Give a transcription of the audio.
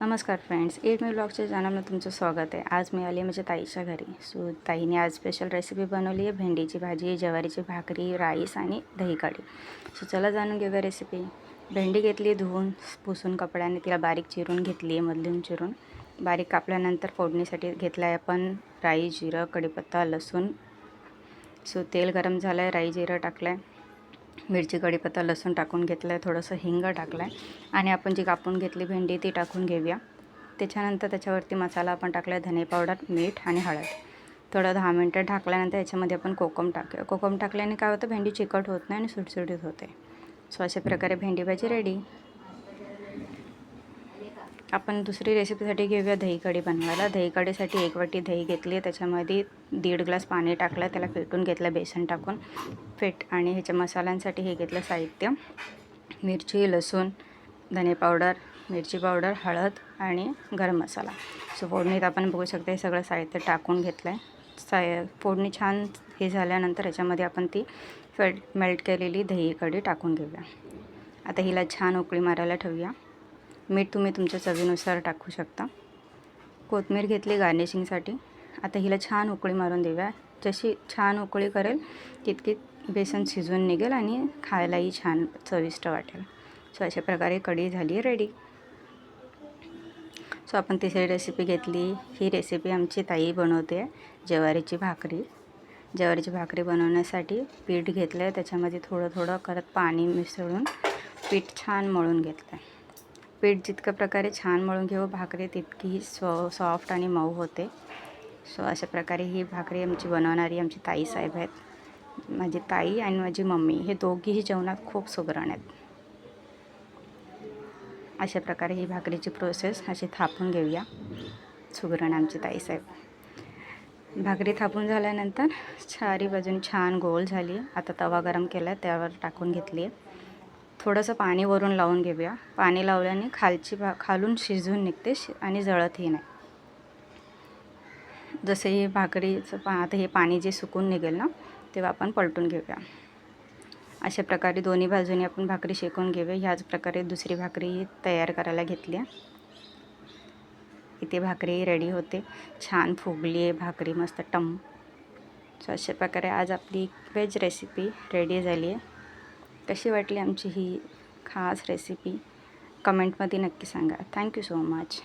नमस्कार friends at me ब्लॉगच्या चॅनलमध्ये तुमचं स्वागत आहे. आज मी आली माझ्या ताईच्या घरी. सो ताईने आज स्पेशल रेसिपी बनवली आहे. भेंडीची भाजी ज्वारीची भाकरी राईस आणि दही कढी. सो चला जाणून घेऊया रेसिपी भेंडी घेतली धुवून पुसून कपड्याने तिला बारीक चिरून घेतली आहे मधून चिरून. बारीक कापल्यानंतर फोडणीसाठी घेतला आहे आपण राई जिरं कढीपत्ता लसूण. सो तेल गरम झालं आहे राई जिरं टाकलं आहे मिरची कढीपत्ता लसूण टाकून घेतलं आहे थोडंसं हिंग टाकलं आहे आणि आपण जी कापून घेतली भेंडी ती टाकून घेऊया. त्याच्यानंतर त्याच्यावरती मसाला आपण टाकला आहे धने पावडर मीठ आणि हळद. थोडं दहा मिनटं ढाकल्यानंतर याच्यामध्ये आपण कोकम टाकूया कोकम टाकल्याने काय होतं? भेंडी चिकट होत नाही आणि सुटसुटीत होते. सो अशा प्रकारे भेंडी भाजी रेडी आपण दुसरी रेसिपीसाठी घेऊया दही कढी बनवायला. दही कढीसाठी एक वाटी दही घेतली. आहे त्याच्यामध्ये दीड ग्लास पाणी टाकलं. त्याला फेटून घेतलं बेसन टाकून. फेट आणि ह्याच्या मसाल्यांसाठी हे घेतलं साहित्य. मिरची लसूण धने पावडर मिरची पावडर हळद आणि गरम मसाला. सो फोडणीत आपण बघू शकता हे सगळं साहित्य टाकून घेतलं आहे साय फोडणी छान हे झाल्यानंतर याच्यामध्ये आपण ती फेट मेल्ट केलेली दही कढी टाकून घेऊया. आता हिला छान उकळी मारायला ठेवूया. मीठ तुम्ही तुमच्या चवीनुसार टाकू शकता. कोथमीर घेतली गार्निशिंगसाठी. आता हिला छान उकळी मारून देऊया. जशी छान उकळी करेल तितकी बेसन शिजून निघेल आणि खायलाही छान चविष्ट वाटेल. सो अशा प्रकारे कढी झाली रेडी सो आपण तिसरी रेसिपी घेतली. ही रेसिपी आमची ताई बनवते ज्वारीची भाकरी. ज्वारीची भाकरी बनवण्यासाठी पीठ घेतलं आहे त्याच्यामध्ये थोडं थोडं करत पाणी मिसळून पीठ छान मळून घेतलं आहे पीठ जितक्या प्रकारे छान मळून घेऊ भाकरी तितकीही सॉ सॉफ्ट आणि मऊ होते. सो अशा प्रकारे ही भाकरी आमची बनवणारी आमची ताई साहेब आहेत. माझी ताई आणि माझी मम्मी हे दोघीही जेवणात खूप सुगरण आहेत. अशा प्रकारे ही भाकरीची प्रोसेस अशी थापून घेऊया. सुगरण आमची ताईसाहेब भाकरी थापून झाल्यानंतर चारी बाजून छान गोल झाली. आता तवा गरम केला त्यावर टाकून घेतली आहे थोडंसं पाणी वरून लावून घेऊया. पाणी लावल्याने खालची भा खालून शिजून निघते शि आणि जळतही नाही. जसे हे भाकरीचं पा आता हे पाणी जे सुकून निघेल ना तेव्हा आपण पलटून घेऊया. अशा प्रकारे दोन्ही बाजूने आपण भाकरी शेकून घेऊया. ह्याच प्रकारे दुसरी भाकरी तयार करायला घेतली आहे. इथे भाकरी रेडी होते. छान फुगली आहे भाकरी मस्त टम. सो अशा प्रकारे आज आपली व्हेज रेसिपी रेडी झाली आहे. कशी वाटली आमची ही खास रेसिपी कमेंटमध्ये नक्की सांगा. Thank you so much